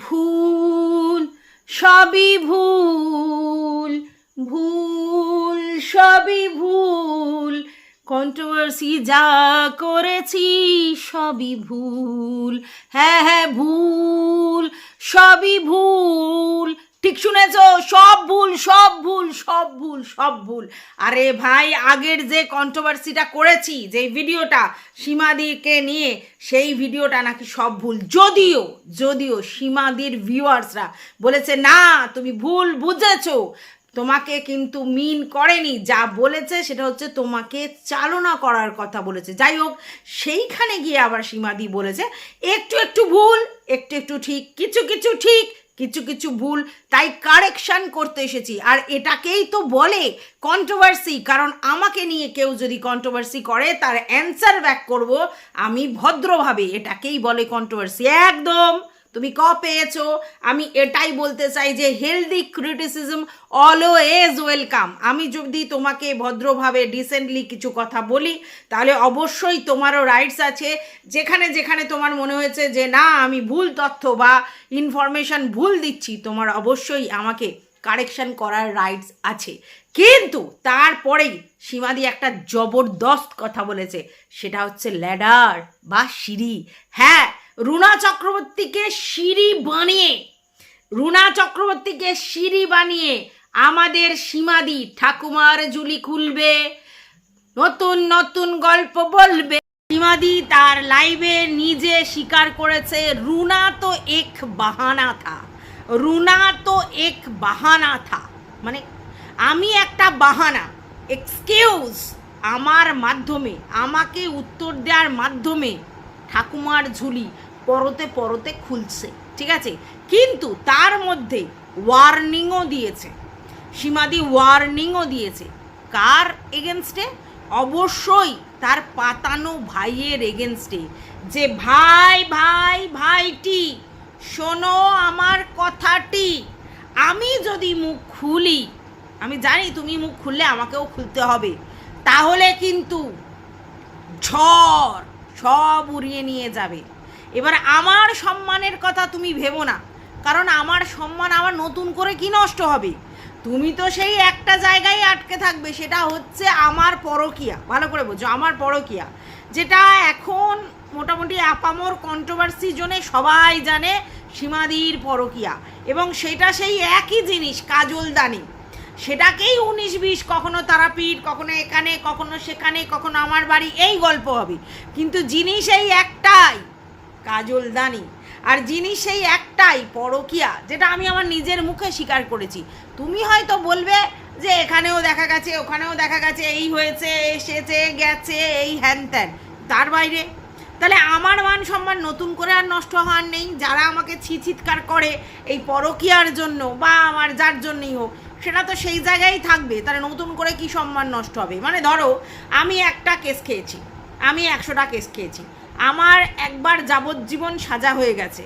ভুল, সবই ভুল ভুল, সবই ভুল। কন্ট্রোভার্সি যা করেছি, সবই ভুল। হ্যাঁ হ্যাঁ ভুল, সবই ভুল। ঠিক শুনেছ? সব ভুল সব ভুল সব ভুল সব ভুল। আরে ভাই, আগের যে কন্ট্রোভার্সিটা করেছি যে ভিডিওটা সীমাদিকে নিয়ে, সেই ভিডিওটা নাকি সব ভুল। যদিও যদিও সীমাদির ভিউয়ার্সরা বলেছে, না, তুমি ভুল বুঝেছ। তোমাকে কিন্তু মিন করেনি। যা বলেছে, সেটা হচ্ছে তোমাকে চালনা করার কথা বলেছে। যাই হোক, সেইখানে গিয়ে আবার সীমাদি বলেছে, একটু একটু ভুল, একটু একটু ঠিক, কিছু কিছু ঠিক কিছু কিছু ভুল, তাই কারেকশান করতে এসেছি। আর এটাকেই তো বলে কন্ট্রোভার্সি কারণ আমাকে নিয়ে কেউ যদি কন্ট্রোভার্সি করে, তার অ্যান্সার ব্যাক করব আমি ভদ্রভাবে। এটাকেই বলে কন্ট্রোভার্সি একদম। তুমি ক পেয়েছ? আমি এটাই বলতে চাই যে হেলদি ক্রিটিসিজম অলওয়েজ ওয়েলকাম আমি যদি তোমাকে ভদ্রভাবে ডিসেন্টলি কিছু কথা বলি, তাহলে অবশ্যই তোমারও রাইটস আছে। যেখানে যেখানে তোমার মনে হয়েছে যে না, আমি ভুল তথ্য বা ইনফরমেশন ভুল দিচ্ছি, তোমার অবশ্যই আমাকে কারেকশন করার রাইটস আছে। কিন্তু তারপরেই সীমাদি একটা জবরদস্ত কথা বলেছে, সেটা হচ্ছে ল্যাডার বা সিঁড়ি। হ্যাঁ রুনা চক্রবর্তীকে সিঁড়ি বানিয়ে, রুনা চক্রবর্তীকে সিঁড়ি বানিয়ে আমাদের সীমাদি ঠাকুমার ঝুলি খুলবে, নতুন নতুন গল্প বলবে। সীমাদি তার লাইভে নিজে স্বীকার করেছে, রুনা তো এক বাহানা থা, রুনা তো এক বাহানা থা। মানে আমি একটা বাহানা এক্সকিউজ আমার মাধ্যমে, আমাকে উত্তর দেওয়ার মাধ্যমে ঠাকুমার ঝুলি পরতে পরতে খুলছে, ঠিক আছে? কিন্তু তার মধ্যে ওয়ার্নিংও দিয়েছে। সীমাদি ওয়ার্নিংও দিয়েছে। কার এগেনস্টে অবশ্যই তার পাতানো ভাইয়ের এগেনস্টে যে ভাই ভাই, ভাইটি, শোনো আমার কথাটি, আমি যদি মুখ খুলি, আমি জানি তুমি মুখ খুললে আমাকেও খুলতে হবে। তাহলে কিন্তু ঝড় সব উড়িয়ে নিয়ে যাবে। এবার আমার সম্মানের কথা তুমি ভেবো না, কারণ আমার সম্মান আবার নতুন করে কি নষ্ট হবে? তুমি তো সেই একটা জায়গায় আটকে থাকবে, সেটা হচ্ছে আমার পরকিয়া। ভালো করে বোঝো, আমার পরকিয়া, যেটা এখন মোটামুটি আপামর কন্ট্রোভার্সি জোনে সবাই জানে সীমাদির পরকিয়া। এবং সেটা সেই একই জিনিস কাজলদানি সেটাকেই উনিশ বিশ, কখনো তারাপীঠ কখনো এখানে, কখনো সেখানে, কখনো আমার বাড়ি, এই গল্প হবে। কিন্তু জিনিস এই একটাই কাজলদানি আর জিনিস সেই একটাই, পরকিয়া, যেটা আমি আমার নিজের মুখে স্বীকার করেছি। তুমি হয়তো বলবে যে এখানেও দেখা গেছে, ওখানেও দেখা গেছে, এই হয়েছে, এসেছে, গেছে, এই হ্যান ত্যান। তার বাইরে, তাহলে আমার মান সম্মান নতুন করে আর নষ্ট হওয়ার নেই। যারা আমাকে ছিচিৎকার করে এই পরকিয়ার জন্য বা আমার যার জন্যই হোক সেটা তো সেই জায়গায় থাকবে, তাহলে নতুন করে কি সম্মান নষ্ট হবে? মানে ধরো, আমি একটা কেস খেয়েছি, আমি একশোটা কেস খেয়েছি, আমার একবার যাবজ্জীবন সাজা হয়ে গেছে,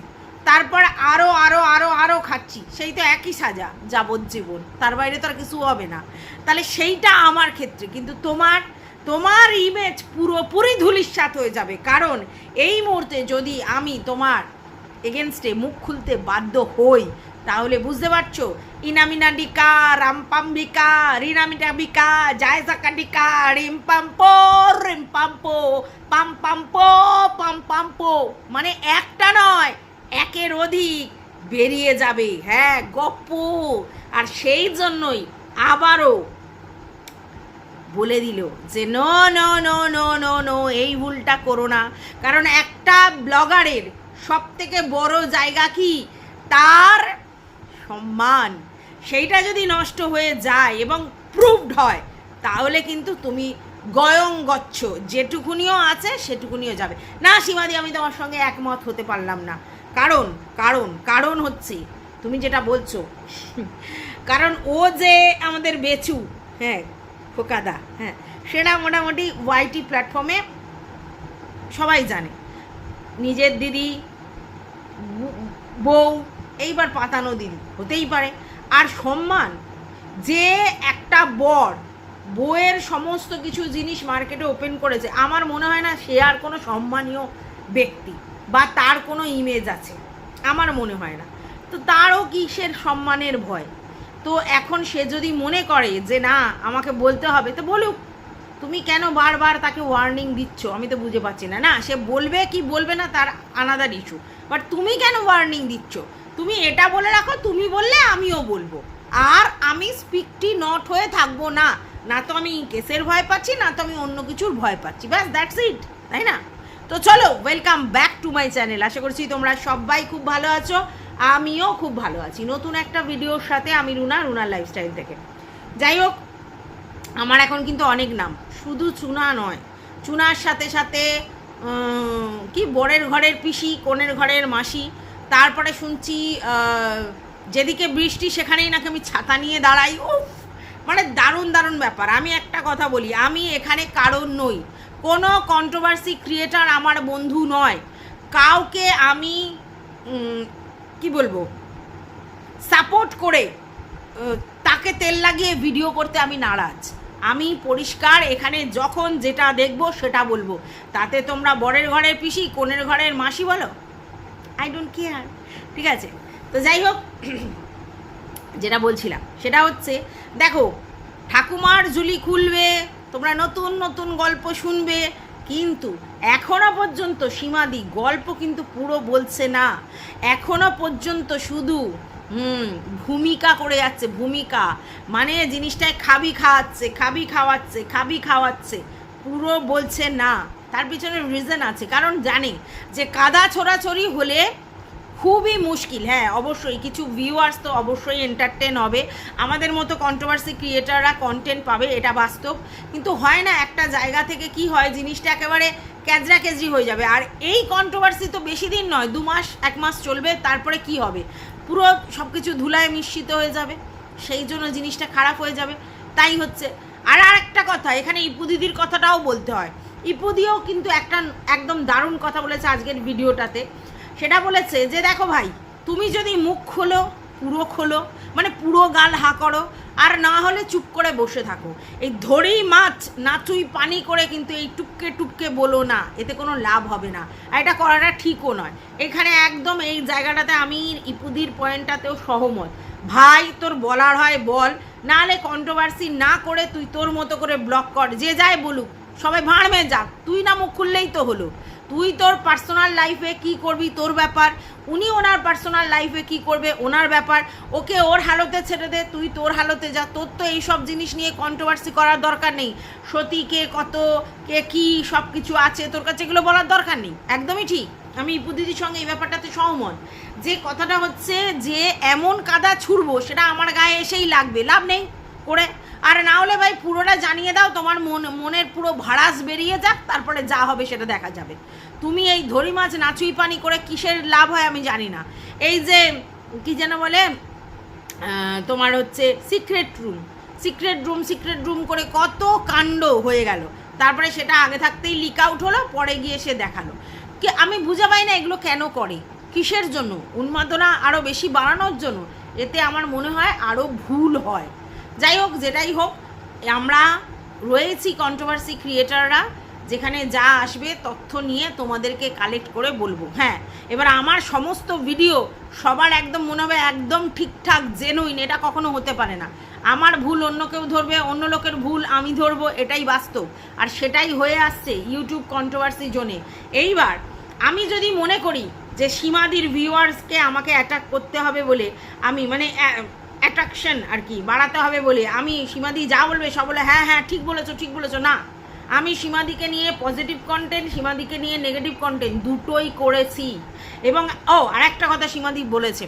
তারপর আরও আরও আরও আরও খাচ্ছি, সেই তো একই সাজা, যাবজ্জীবন, তার বাইরে তো আর কিছু হবে না। তাহলে সেইটা আমার ক্ষেত্রে, কিন্তু তোমার তোমার ইমেজ পুরোপুরি ধুলিস্বাত হয়ে যাবে, কারণ এই মুহূর্তে যদি আমি তোমার এগেনস্টে মুখ খুলতে বাধ্য হই তাহলে বুঝতে পারছ? ইনামিনা ডিকা রামপাম্বিকা রিনামিনা বিকা জায়জাকা ডিকা রিম পাম্পো রিম পাম্পো, পাম পাম্পো পাম পাম্পো। মানে একটা নয়, একের অধিক বেরিয়ে যাবে। হ্যাঁ গপ্পু। আর সেই জন্যই আবারও বলে দিল যে, no no no no no no, এই ভুলটা করো না। কারণ একটা ব্লগারের সব থেকে বড় জায়গা কি? তার সম্মান, সেইটা যদি নষ্ট হয়ে যায় এবং প্রুভড হয়, তাহলে কিন্তু তুমি গয়ং গচ্ছ যেটুকুনিও আছে, সেটুকুনিও যাবে। না, সীমাদি, আমি তোমার সঙ্গে একমত হতে পারলাম না। কারণ কারণ কারণ হচ্ছে, তুমি যেটা বলছো, কারণ ও যে আমাদের বেচু হ্যাঁ খোকাদা হ্যাঁ সেটা মোটামুটি ওয়াইটি প্ল্যাটফর্মে সবাই জানে। নিজের দিদি বউ- বউ এইবার পাতানো দিদি হতেই পারে। আর সম্মান, যে একটা বর বইয়ের সমস্ত কিছু জিনিস মার্কেটে ওপেন করেছে, আমার মনে হয় না সে আর কোনো সম্মানীয় ব্যক্তি বা তার কোনো ইমেজ আছে, আমার মনে হয় না। তো তারও কিসের সম্মানের ভয়? তো এখন সে যদি মনে করে যে না, আমাকে বলতে হবে, তো বলুক। তুমি কেন বারবার তাকে ওয়ার্নিং দিচ্ছ? আমি তো বুঝে পাচ্ছি না। না, সে বলবে কি বলবে না, তার আনাদার ইস্যু বাট তুমি কেন ওয়ার্নিং দিচ্ছ? তুমি এটা বলে রাখো, তুমি বললে আমিও বলব। আর আমি স্পিকটি নট হয়ে থাকব না। না তো আমি কেসের ভয় পাচ্ছি, না তো আমি অন্য কিছুর ভয় পাচ্ছি। ব্যাস দ্যাটস ইট তাই না? তো চলো welcome back to my channel আশা করছি তোমরা সবাই খুব ভালো আছো, আমিও খুব ভালো আছি। নতুন একটা ভিডিওর সাথে আমি রুনা, রুনার লাইফস্টাইল থেকে। যাই হোক, আমার এখন কিন্তু অনেক নাম। শুধু চুনা নয়, চুনার সাথে সাথে কি বরের ঘরের পিসি কোণের ঘরের মাসি তারপরে শুনছি যেদিকে বৃষ্টি সেখানেই নাকি আমি ছাতা নিয়ে দাঁড়াই। ও মানে দারুণ দারুণ ব্যাপার। আমি একটা কথা বলি, আমি এখানে কারণ নই। কোনো কন্ট্রোভার্সি ক্রিয়েটার আমার বন্ধু নয়। কাউকে আমি কি বলব সাপোর্ট করে তাকে তেল লাগিয়ে ভিডিও করতে আমি নারাজ। আমি পরিষ্কার এখানে যখন যেটা দেখব সেটা বলব। তাতে তোমরা বরের ঘরের পিসি, কোণের ঘরের মাসি বলো? আই ডোন্ট কেয়ার ঠিক আছে? তো যাই হোক, যেটা বলছিলাম, সেটা হচ্ছে, দেখো, ঠাকুমার ঝুলি খুলবে, তোমরা নতুন নতুন গল্প শুনবে, কিন্তু এখনও পর্যন্ত সীমাদি গল্প কিন্তু পুরো বলছে না। এখনও পর্যন্ত শুধু, হুম, ভূমিকা করে যাচ্ছে, ভূমিকা। মানে জিনিসটায় খাবি খাওয়াচ্ছে খাবি খাওয়াচ্ছে খাবি খাওয়াচ্ছে, পুরো বলছে না। তার পিছনে রিজন আছে। কারণ জানে যে কাদা ছোড়াছড়ি হলে খুবই মুশকিল। হ্যাঁ অবশ্যই কিছু ভিউয়ার্স তো অবশ্যই এন্টারটেন হবে। আমাদের মতো কন্ট্রোভার্সি ক্রিয়েটাররা কন্টেন্ট পাবে, এটা বাস্তব। কিন্তু হয় না, একটা জায়গা থেকে কি হয়, জিনিসটা একেবারে ক্যাজরা কেজরি হয়ে যাবে। আর এই কন্ট্রোভার্সি তো বেশি দিন নয়, দু মাস, এক মাস চলবে, তারপরে কি হবে? পুরো সব কিছু ধুলায় মিশ্রিত হয়ে যাবে, সেই জন্য জিনিসটা খারাপ হয়ে যাবে। তাই হচ্ছে। আর আরেকটা কথা, এখানে ইপুদিদির কথাটাও বলতে হয়। ইপুদিও কিন্তু একটা একদম দারুণ কথা বলেছে আজকের ভিডিওটাতে। সেটা বলেছে যে, দেখো ভাই, তুমি যদি মুখ খোলো, পুরো খোলো মানে পুরো গাল হা করো, আর না হলে চুপ করে বসে থাকো। এই ধরেই মাছ নাচুই পানি করে কিন্তু এই টুপকে টুপকে বলো না, এতে কোনো লাভ হবে না। আর এটা করাটা ঠিকও নয়। এখানে একদম এই জায়গাটাতে আমি ইপুদির পয়েন্টটাতেও সহমত। ভাই, তোর বলার হয় বল নাহলে কন্ট্রোভার্সি না করে তুই তোর মতো করে ব্লক কর, যে যায় বলুক। সবাই ভাঁড়মে যাক, তুই না মুখ খুললেই তো হলো। তুই তোর পার্সোনাল লাইফে কি করবি তোর ব্যাপার, উনি ওনার পার্সোনাল লাইফে কি করবে ওনার ব্যাপার, ওকে ওর হালতে ছেড়ে দে, তুই তোর হালতে যা, তোর তো এই সব জিনিস নিয়ে কন্ট্রোভার্সি করার দরকার নেই। সতী কে কত, কে কি সব কিছু আছে, তোর কাছে এগুলো বলার দরকার নেই। একদমই ঠিক। আমি ইপুদিদির সঙ্গে এই ব্যাপারটাতে সহমত। যে কথাটা হচ্ছে যে, এমন কাদা ছুড়বো, সেটা আমার গায়ে এসেই লাগবে, লাভ নেই, করে। আর না হলে ভাই পুরোটা জানিয়ে দাও, তোমার মন, মনের পুরো ভাড়াস বেরিয়ে যাক, তারপরে যা হবে সেটা দেখা যাবে। তুমি এই ধরি মাছ নাচুই পানি করে কিসের লাভ হয় আমি জানি না। এই যে, কি যেন বলে তোমার হচ্ছে secret room secret room secret room করে কত কাণ্ড হয়ে গেল। তারপরে সেটা আগে থাকতেই লিক আউট হলো, পরে গিয়ে সে দেখাল। কি, আমি বুঝে পাই না এগুলো কেন করে? কিসের জন্য? উন্মাদনা আরও বেশি বাড়ানোর জন্য? এতে আমার মনে হয় আরও ভুল হয়। যাই হোক, যেটাই হোক, আমরা রয়েছি কন্ট্রোভার্সি ক্রিয়েটাররা যেখানে যা আসবে তথ্য নিয়ে তোমাদেরকে কালেক্ট করে বলব। হ্যাঁ এবার আমার সমস্ত ভিডিও সবার একদম মনে হবে একদম ঠিকঠাক জেনুইন এটা কখনো হতে পারে না। আমার ভুল অন্য কেউ ধরবে, অন্য লোকের ভুল আমি ধরবো, এটাই বাস্তব। আর সেটাই হয়ে আসছে ইউটিউব কন্ট্রোভার্সি জোনে এইবার, আমি যদি মনে করি যে সীমাদির ভিউয়ার্সকে আমাকে অ্যাটাক করতে হবে বলে আমি মানে অ্যাট্রাকশন আর কি, বাড়াতে হবে বলে। আমি সীমাদি যা বলবে সব বলে হ্যাঁ হ্যাঁ ঠিক বলেছ ঠিক বলেছ। না, আমি সীমাদিকে নিয়ে পজিটিভ কন্টেন্ট সীমাদিকে নিয়ে নেগেটিভ কন্টেন্ট দুটোই করেছি। এবং, ও আর একটা কথা সীমাদি বলেছে,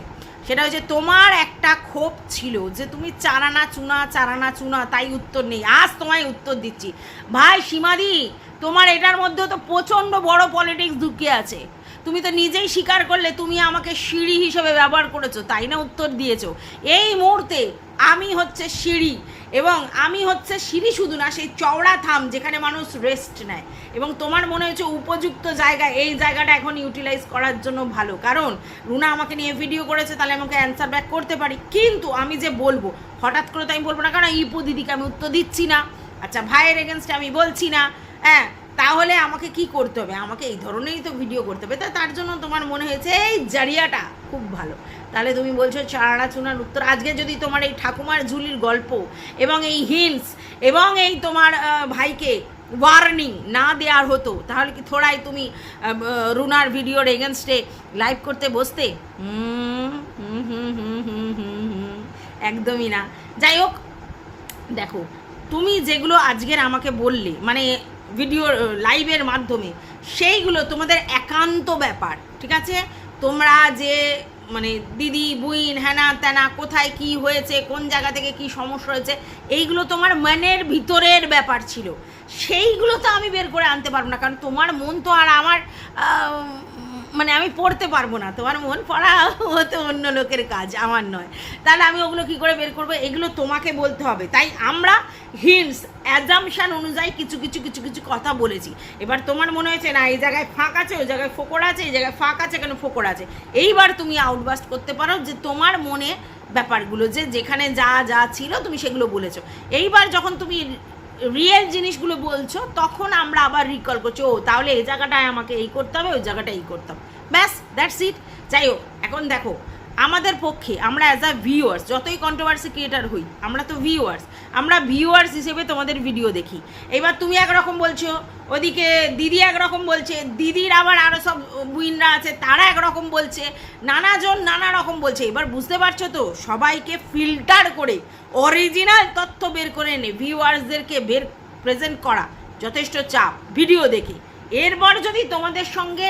সেটা হচ্ছে তোমার একটা ক্ষোভ ছিল যে তুমি চারানা চুনা চারানা চুনা, তাই উত্তর নেই। আজ তোমায় উত্তর দিচ্ছি। ভাই, সীমাদি, তোমার এটার মধ্যেও তো প্রচণ্ড বড় পলিটিক্স ঢুকে আছে। তুমি তো নিজেই স্বীকার করলে তুমি আমাকে সিঁড়ি হিসেবে ব্যবহার করেছ, তাই না উত্তর দিয়েছ? এই মুহূর্তে আমি হচ্ছে সিঁড়ি এবং আমি হচ্ছে সিঁড়ি শুধু না, সেই চওড়া থাম যেখানে মানুষ রেস্ট নেয়। এবং তোমার মনে হচ্ছে উপযুক্ত জায়গা, এই জায়গাটা এখন ইউটিলাইজ করার জন্য ভালো। কারণ রুনা আমাকে নিয়ে ভিডিও করেছে, তাহলে আমাকে অ্যান্সার ব্যাক করতে পারি। কিন্তু আমি যে বলব, হঠাৎ করে তো আমি বলব না, কারণ ইপু দিদিকে আমি উত্তর দিচ্ছি না। আচ্ছা ভাইয়ের এগেনস্টে আমি বলছি না। হ্যাঁ তাহলে আমাকে কি করতে হবে? আমাকে এই ধরনেরই তো ভিডিও করতে হবে। তা তার জন্য তোমার মনে হয়েছে, এই জারিয়াটা খুব ভালো। তাহলে তুমি বলছো চারানা চুনার উত্তর। আজকে যদি তোমার এই ঠাকুমার ঝুলির গল্প এবং এই হিন্টস এবং এই তোমার ভাইকে ওয়ার্নিং না দেওয়ার হতো, তাহলে কি থোড়াই তুমি রুনার ভিডিওর এগেনস্টে লাইভ করতে বসতে? একদমই না। যাই হোক, দেখো, তুমি যেগুলো আজকের আমাকে বললে মানে ভিডিও লাইভের মাধ্যমে। সেইগুলো তোমাদের একান্ত ব্যাপার, ঠিক আছে? তোমরা যে মানে দিদি, বুইন হ্যানা ত্যানা কোথায় কি হয়েছে, কোন জায়গা থেকে কি সমস্যা হয়েছে, এইগুলো তোমার মনের ভিতরের ব্যাপার ছিল। সেইগুলো তো আমি বের করে আনতে পারব না, কারণ তোমার মন তো আর আমার মানে আমি পড়তে পারব না। তোমার মন পড়া হতে অন্য লোকের কাজ, আমার নয়। তাহলে আমি ওগুলো কি করে বের করব? এগুলো তোমাকে বলতে হবে। তাই আমরা হিন্টস অ্যাজামশান অনুযায়ী কিছু কিছু কিছু কিছু কথা বলেছি। এবার তোমার মনে হয়েছে, না, এই জায়গায় ফাঁক আছে, ওই জায়গায় ফোকর আছে, এই জায়গায় ফাঁক আছে, কেন ফোকর আছে? এইবার তুমি আউটবাস্ট করতে পারো যে তোমার মনে ব্যাপারগুলো, যে যেখানে যা যা ছিল তুমি সেগুলো বলেছ। এইবার যখন তুমি রিয়েল জিনিসগুলো বলছো, তখন আমরা আবার রিকল করছি, ও, তাহলে এই জায়গাটায় আমাকে এই করতে হবে, ওই জায়গাটা এই করতে হবে। ব্যাস দ্যাটস ইট যাই হোক, এখন দেখো আমাদের পক্ষে, আমরা অ্যাজ আ ভিউয়ার্স যতই কন্ট্রোভার্সি ক্রিয়েটার হই, আমরা তো ভিউয়ার্স আমরা ভিউয়ার্স হিসেবে তোমাদের ভিডিও দেখি। এবার তুমি একরকম বলছো, ওদিকে দিদি একরকম বলছে, দিদির আবার আরও সব বুইনরা আছে, তারা একরকম বলছে, নানাজন নানা রকম বলছে। এবার বুঝতে পারছ তো, সবাইকে ফিল্টার করে অরিজিনাল তথ্য বের করে এনে ভিউয়ার্সদেরকে বের প্রেজেন্ট করা যথেষ্ট চাপ ভিডিও দেখে। এরপর যদি তোমাদের সঙ্গে,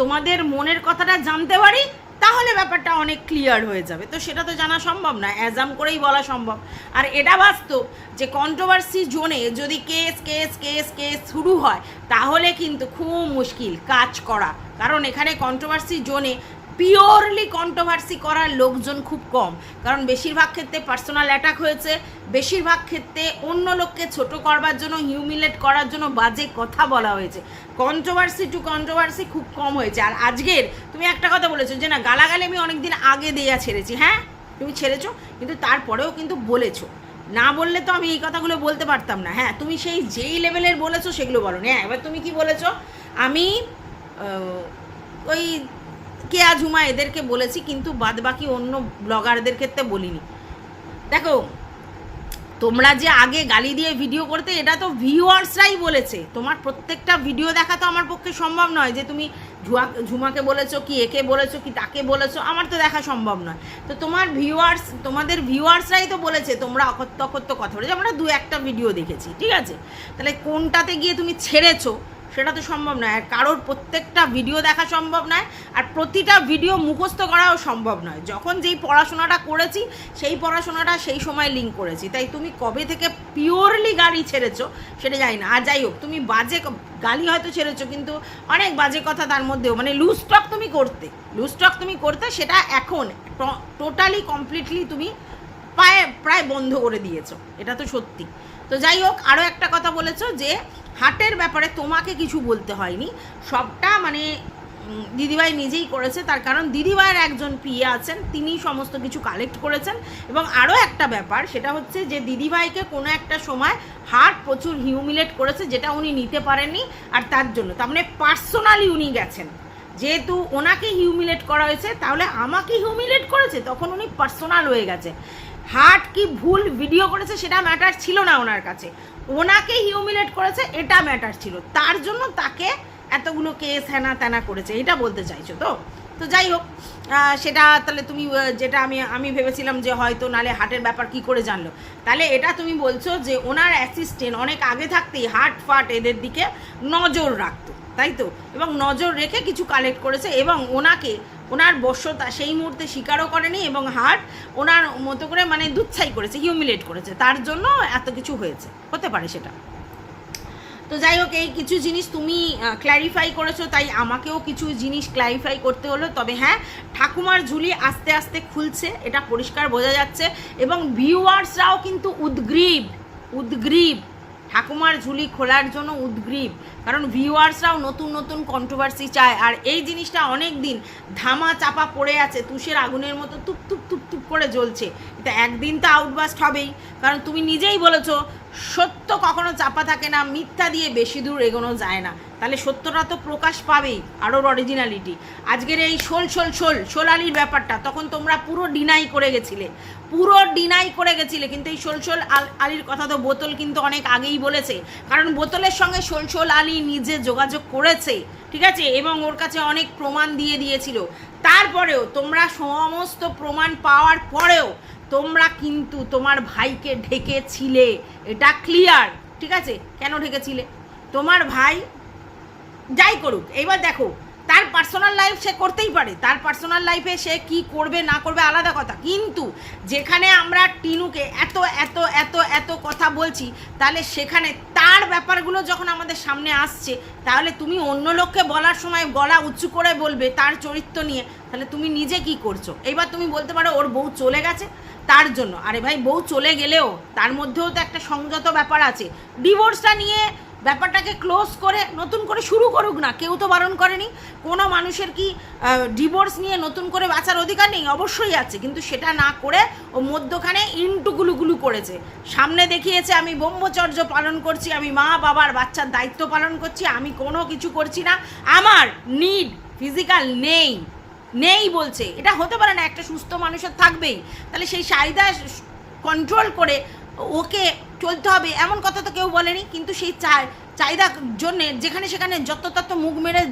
তোমাদের মনের কথাটা জানতে পারি তাহলে ব্যাপারটা অনেক ক্লিয়ার হয়ে যাবে। তো সেটা তো জানা সম্ভব না অ্যাজাম করেই বলা সম্ভব। আর এটা বাস্তব যে কন্ট্রোভার্সি জোনে যদি কেস কেস কেস কেস শুরু হয়, তাহলে কিন্তু খুব মুশকিল কাজ করা। কারণ এখানে কন্ট্রোভার্সি জোনে পিওরলি কন্ট্রোভার্সি করার লোকজন খুব কম। কারণ বেশিরভাগ ক্ষেত্রে পার্সোনাল অ্যাটাক হয়েছে, বেশিরভাগ ক্ষেত্রে অন্য লোককে ছোট করবার জন্য হিউমিলেট করার জন্য বাজে কথা বলা হয়েছে। কন্ট্রোভার্সি টু কন্ট্রোভার্সি খুব কম হয়েছে। আর আজকের তুমি একটা কথা বলেছ যে না, গালাগালি আমি অনেকদিন আগে দেয়া ছেড়েছি হ্যাঁ? তুমি ছেড়েছো, কিন্তু তারপরেও কিন্তু বলেছ। না বললে তো আমি এই কথাগুলো বলতে পারতাম না হ্যাঁ? তুমি সেই যেই লেভেলের বলেছ সেগুলো বলো। হ্যাঁ এবার তুমি কি বলেছ? আমি ওই কেয়া ঝুমা এদেরকে বলেছি, কিন্তু বাদ বাকি অন্য ব্লগারদের ক্ষেত্রে বলিনি। দেখো, তোমরা যে আগে গালি দিয়ে ভিডিও করতে, এটা তো ভিউয়ার্সরাই বলেছে। তোমার প্রত্যেকটা ভিডিও দেখা তো আমার পক্ষে সম্ভব নয় যে তুমি ঝুয়া, ঝুমাকে বলেছ, কি একে বলেছ, কি তাকে বলেছ, আমার তো দেখা সম্ভব নয়। তো তোমার ভিউয়ার্স, তোমাদের ভিউয়ার্সরাই তো বলেছে, তোমরা অকথ্য অকথ্য কথা বলেছ। আমরা দু একটা ভিডিও দেখেছি, ঠিক আছে? তাহলে কোনটাতে গিয়ে তুমি ছেড়েছো? সেটা তো সম্ভব নয়। আর কারোর প্রত্যেকটা ভিডিও দেখা সম্ভব নয়, আর প্রতিটা ভিডিও মুখস্থ করাও সম্ভব নয়। যখন যেই পড়াশোনাটা করেছি, সেই পড়াশোনাটা সেই সময় লিঙ্ক করেছি। তাই তুমি কবে থেকে পিওরলি গালি ছেড়েছো সেটা জানি না। আর যাই হোক, তুমি বাজে গালি হয়তো ছেড়েছো, কিন্তু অনেক বাজে কথা তার মধ্যেও। মানে লুজ টক তুমি করতে। লুজ টক তুমি করতে, সেটা এখন টোটালি কমপ্লিটলি তুমি পায়ে প্রায় বন্ধ করে দিয়েছ। এটা তো সত্যি। তো যাই হোক আরও একটা কথা বলেছ যে হাটের ব্যাপারে তোমাকে কিছু বলতে হয়নি। সবটা মানে দিদিভাই নিজেই করেছে, তার কারণ দিদিভাইয়ের একজন পিএ আছেন তিনি সমস্ত কিছু কালেক্ট করেছেন। এবং আরও একটা ব্যাপার, সেটা হচ্ছে যে দিদিভাইকে কোনো একটা সময় হাট প্রচুর হিউমিলেট করেছে, যেটা উনি নিতে পারেননি, আর তার জন্য। তার মানে পার্সোনালি উনি গেছেন। যেহেতু ওনাকে হিউমিলেট করা হয়েছে, তাহলে আমাকে হিউমিলেট করেছে, তখন উনি পার্সোনাল হয়ে গেছে। হার্ট কি ভুল ভিডিও করেছে সেটা ম্যাটার ছিল না ওনার কাছে। ওনাকে হিউমিলেট করেছে, এটা ম্যাটার ছিল। তার জন্য তাকে এতগুলো কেস হ্যানা ত্যানা করেছে, এটা বলতে চাইছো তো? তো যাই হোক সেটা তাহলে তুমি যেটা আমি আমি ভেবেছিলাম যে হয়তো নালে হার্টের ব্যাপার কি করে জানলো। তাহলে এটা তুমি বলছো যে ওনার অ্যাসিস্ট্যান্ট অনেক আগে থাকতেই হার্ট ফাট এদের দিকে নজর রাখতো, তাই তো? এবং নজর রেখে কিছু কালেক্ট করেছে এবং ওনাকে ওনার বশ্যতা সেই মুহূর্তে স্বীকারও করেনি এবং হার্ট ওনার মতো করে মানে দুচ্ছাই করেছে হিউমিলেট করেছে। তার জন্য এত কিছু হয়েছে। হতে পারে সেটা। তো যাই হোক, এই কিছু জিনিস তুমি ক্ল্যারিফাই করেছ, তাই আমাকেও কিছু জিনিস ক্ল্যারিফাই করতে হলো। তবে হ্যাঁ ঠাকুমার ঝুলি আস্তে আস্তে খুলছে, এটা পরিষ্কার বোঝা যাচ্ছে। এবং ভিউয়ার্সরাও কিন্তু উদ্গ্রীব উদ্গ্রীব। ঠাকুমার ঝুলি খোলার জন্য উদ্গ্রীব। কারণ ভিউয়ার্সরাও নতুন নতুন কন্ট্রোভার্সি চায়। আর এই জিনিসটা অনেক দিন ধামা চাপা পড়ে আছে। তুষের আগুনের মতো টুপ টুপ টুপ টুপ করে জ্বলছে। এটা একদিন তো আউটবাস্ট হবেই। কারণ তুমি নিজেই বলেছ সত্য কখনো চাপা থাকে না, মিথ্যা দিয়ে বেশি দূর এগোনো যায় না। তাহলে সত্যটা তো প্রকাশ পাবেই, আরও অরিজিনালিটি আজকের এই শোল শোল শোল আলির ব্যাপারটা, তখন তোমরা পুরো ডিনাই করে গেছিলে। পুরো ডিনাই করে গেছিলে, কিন্তু এই শোল শোল আল- আলির কথা তো বোতল কিন্তু অনেক আগেই বলেছে। কারণ বোতলের সঙ্গে শোল শোল আলী নিজে যোগাযোগ করেছে, ঠিক আছে? এবং ওর কাছে অনেক প্রমাণ দিয়ে দিয়েছিল। তারপরেও তোমরা সমস্ত প্রমাণ পাওয়ার পরেও তোমরা কিন্তু তোমার ভাইকে ঢেকেছিলে। এটা ক্লিয়ার ঠিক আছে? কেন ঢেকেছিলে? তোমার ভাই যাই করুক এইবার দেখো, তার পার্সোনাল লাইফ সে করতেই পারে। তার পার্সোনাল লাইফে সে কি করবে, না করবে, আলাদা কথা। কিন্তু যেখানে আমরা টিনুকে এত এত এত এত কথা বলছি, তাহলে সেখানে তার ব্যাপারগুলো যখন আমাদের সামনে আসছে, তাহলে তুমি অন্য লোককে বলার সময় গলা উঁচু করে বলবে তার চরিত্র নিয়ে, তাহলে তুমি নিজে কি করছ? এইবার তুমি বলতে পারো, ওর বউ চলে গেছে। তার জন্য। আরে ভাই, বউ চলে গেলেও তার মধ্যেও তো একটা সংযত ব্যাপার আছে। ডিভোর্সটা নিয়ে ব্যাপারটাকে ক্লোজ করে নতুন করে শুরু করুক না, কেউ তো বারণ করেনি। কোনো মানুষের কি ডিভোর্স নিয়ে নতুন করে বাঁচার অধিকার নেই? অবশ্যই আছে, কিন্তু সেটা না করে ও মধ্যখানে ইন্টু গুলুগুলু করেছে। সামনে দেখিয়েছে, আমি ব্রহ্মচর্য পালন করছি, আমি মা বাবার বাচ্চার দায়িত্ব পালন করছি, আমি কোনো কিছু করছি না। আমার নিড ফিজিক্যাল নেই। নেই বলছে। এটা হতে পারে না, একটা সুস্থ মানুষের থাকবেই। তাহলে সেই চাহিদা কন্ট্রোল করে ওকে চলতে হবে, এমন কথা তো কেউ বলেনি, কিন্তু সেই চাহিদা চাহিদার জন্যে যেখানে সেখানে যত তত মুখ মেরে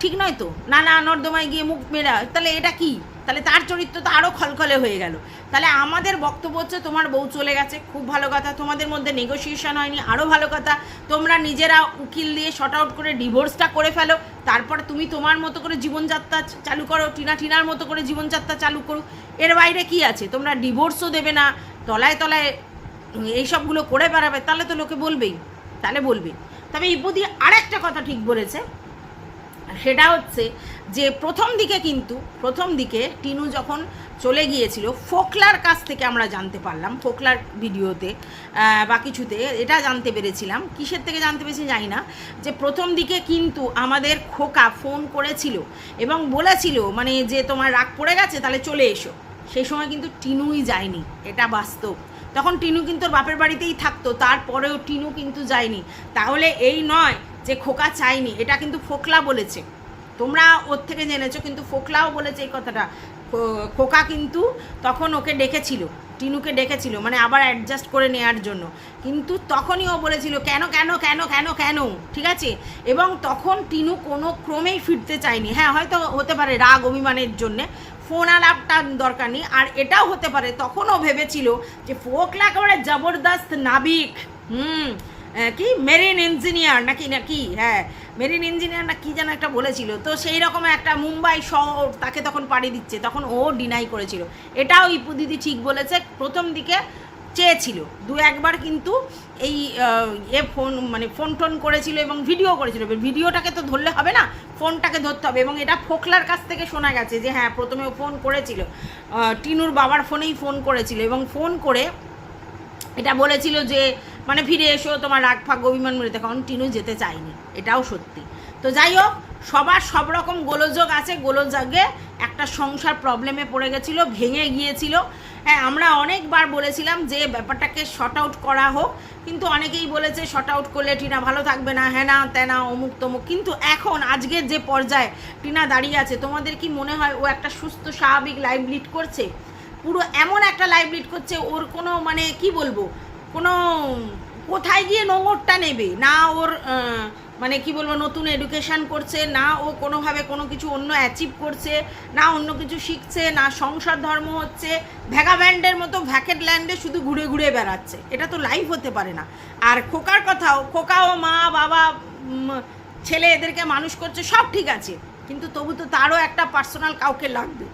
ঠিক নয় তো? নানা নর্দমায় গিয়ে মুখ মেরা তাহলে এটা কি? তাহলে তার চরিত্র তো আরও খলখলে হয়ে গেল। তাহলে আমাদের বক্তব্য হচ্ছে, তোমার বউ চলে গেছে, খুব ভালো কথা। তোমাদের মধ্যে নেগোসিয়েশন হয়নি আরও ভালো কথা। তোমরা নিজেরা উকিল দিয়ে শর্ট আউট করে ডিভোর্সটা করে ফেলো। তারপর তুমি তোমার মতো করে জীবনযাত্রা চালু করো, টিনা টিনার মতো করে জীবনযাত্রা চালু করো। এর বাইরে কি আছে? তোমরা ডিভোর্সও দেবে না, তলায় তলায় এইসবগুলো করে বেড়াবে, তাহলে তো লোকে বলবেই, তাহলে বলবে তবে ইপুদি আরেকটা কথা ঠিক বলেছে সেটা হচ্ছে যে প্রথম দিকে কিন্তু, প্রথম দিকে টিনু যখন চলে গিয়েছিল, ফোকলার কাছ থেকে আমরা জানতে পারলাম, ফোকলার ভিডিওতে বা কিছুতে, এটা জানতে পেরেছিলাম। কিসের থেকে জানতে পেরেছি জানি না, যে প্রথম দিকে কিন্তু আমাদের খোকা ফোন করেছিল এবং বলেছিল মানে যে তোমার রাগ পড়ে গেছে, তাহলে চলে এসো। সেই সময় কিন্তু টিনুই যায়নি, এটা বাস্তব। তখন টিনু কিন্তু বাপের বাড়িতেই থাকতো, তারপরেও টিনু কিন্তু যায়নি। তাহলে এই নয় যে খোকা চায়নি, এটা কিন্তু ফোকলা বলেছে। তোমরা ওর থেকে জেনেছো, কিন্তু ফোকলাও বলেছে এই কথাটা। খোকা কিন্তু তখন ওকে ডেকেছিল, টিনুকে ডেকেছিল মানে আবার অ্যাডজাস্ট করে নেওয়ার জন্য। কিন্তু তখনই ও বলেছিল, কেন কেন কেন কেন কেন? ঠিক আছে? এবং তখন টিনু কোনো ক্রমেই ফিরতে চায়নি। হ্যাঁ হয়তো হতে পারে রাগ অভিমানের জন্যে। ফোন আলাপটা দরকার নেই। আর এটাও হতে পারে তখনও ভেবেছিল যে ফোকলা একেবারে জবরদস্ত নাবিক। হুম কি? মেরিন ইঞ্জিনিয়ার নাকি নাকি হ্যাঁ মেরিন ইঞ্জিনিয়ার না কি যেন একটা বলেছিল। তো সেই রকম একটা মুম্বাই শহর তাকে তখন পাড়ি দিচ্ছে। তখন ও ডিনাই করেছিল। এটাও ইপু দিদি ঠিক বলেছে, প্রথম দিকে চেয়েছিল। দু একবার কিন্তু এই এ ফোন মানে ফোন টোন করেছিল এবং ভিডিও করেছিল। ভিডিওটাকে তো ধরলে হবে না, ফোনটাকে ধরতে হবে। এবং এটা ফোকলার কাছ থেকে শোনা গেছে যে হ্যাঁ প্রথমে ও ফোন করেছিল। টিনুর বাবার ফোনেই ফোন করেছিল। এবং ফোন করে এটা বলেছিল যে মানে ফিরে এসো, তোমার রাগ ফাগ, অভিমান মেরে কারণ টিনু যেতে চায়নি, এটাও সত্যি। তো যাই হোক, সবার সব রকম গোলযোগ আছে, গোলযোগে একটা সংসার প্রবলেমে পড়ে গেছিল, ভেঙে গিয়েছিল। হ্যাঁ আমরা অনেকবার বলেছিলাম যে ব্যাপারটাকে শর্ট আউট করা হোক, কিন্তু অনেকেই বলেছে শর্ট আউট করলে টিনা ভালো থাকবে না হ্যাঁ না তেনা অমুক তমুক। কিন্তু এখন, আজকের যে পর্যায়ে টিনা দাঁড়িয়ে আছে, তোমাদের কি মনে হয় ও একটা সুস্থ, স্বাভাবিক লাইফ লিড করছে? পুরো এমন একটা লাইফ লিড করছে, ওর কোনো মানে কি বলব কোনো কোথায় গিয়ে নোংরটা নেবে? না ওর মানে কি বলব, নতুন এডুকেশন করছে, না ও কোনোভাবে কোনো কিছু অন্য অ্যাচিভ করছে, না অন্য কিছু শিখছে, না সংসার ধর্ম হচ্ছে ভ্যাগা ব্যান্ডের মতো ভ্যাকেট ল্যান্ডে শুধু ঘুরে ঘুরে বেড়াচ্ছে। এটা তো লাইফ হতে পারে না। আর খোকার কথাও, খোকাও, মা, বাবা ছেলে এদেরকে মানুষ করছে, সব ঠিক আছে। কিন্তু তবু তো তারও একটা পার্সোনাল কাউকে লাগবে।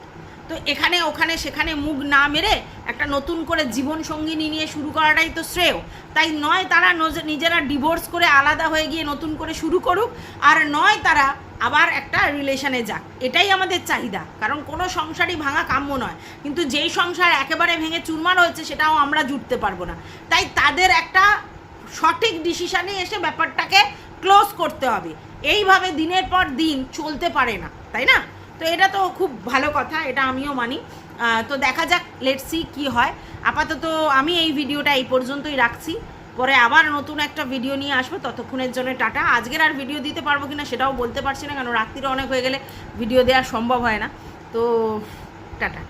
তো এখানে, ওখানে, সেখানে মুখ না মেরে একটা নতুন করে জীবন সঙ্গিনী নিয়ে শুরু করাটাই তো শ্রেয়। তাই নয় তারা নজ- নিজেরা ডিভোর্স করে আলাদা হয়ে গিয়ে নতুন করে শুরু করুক, আর নয় তারা আবার একটা রিলেশনে যাক। এটাই আমাদের চাহিদা। কারণ কোনো সংসারই ভাঙা কাম্য নয়। কিন্তু যেই সংসার একেবারে ভেঙে চুরমার হয়েছে, সেটাও আমরা জুটতে পারব না। তাই তাদের একটা সঠিক ডিসিশনে এসে ব্যাপারটাকে ক্লোজ করতে হবে। এইভাবে দিনের পর দিন চলতে পারে না। তাই না? তো এটা তো খুব ভালো কথা, এটা আমিও মানি। তো দেখা যাক লেটসি কি হয়। আপাতত আমি এই ভিডিওটা এই পর্যন্তই রাখছি। পরে আবার নতুন একটা ভিডিও নিয়ে আসব। ততক্ষণের জন্য টাটা। আজকের আর ভিডিও দিতে পারব কিনা সেটাও বলতে পারছি না কেন রাত্রিরে অনেক হয়ে গেলে ভিডিও দেওয়া সম্ভব হয় না। তো, টাটা।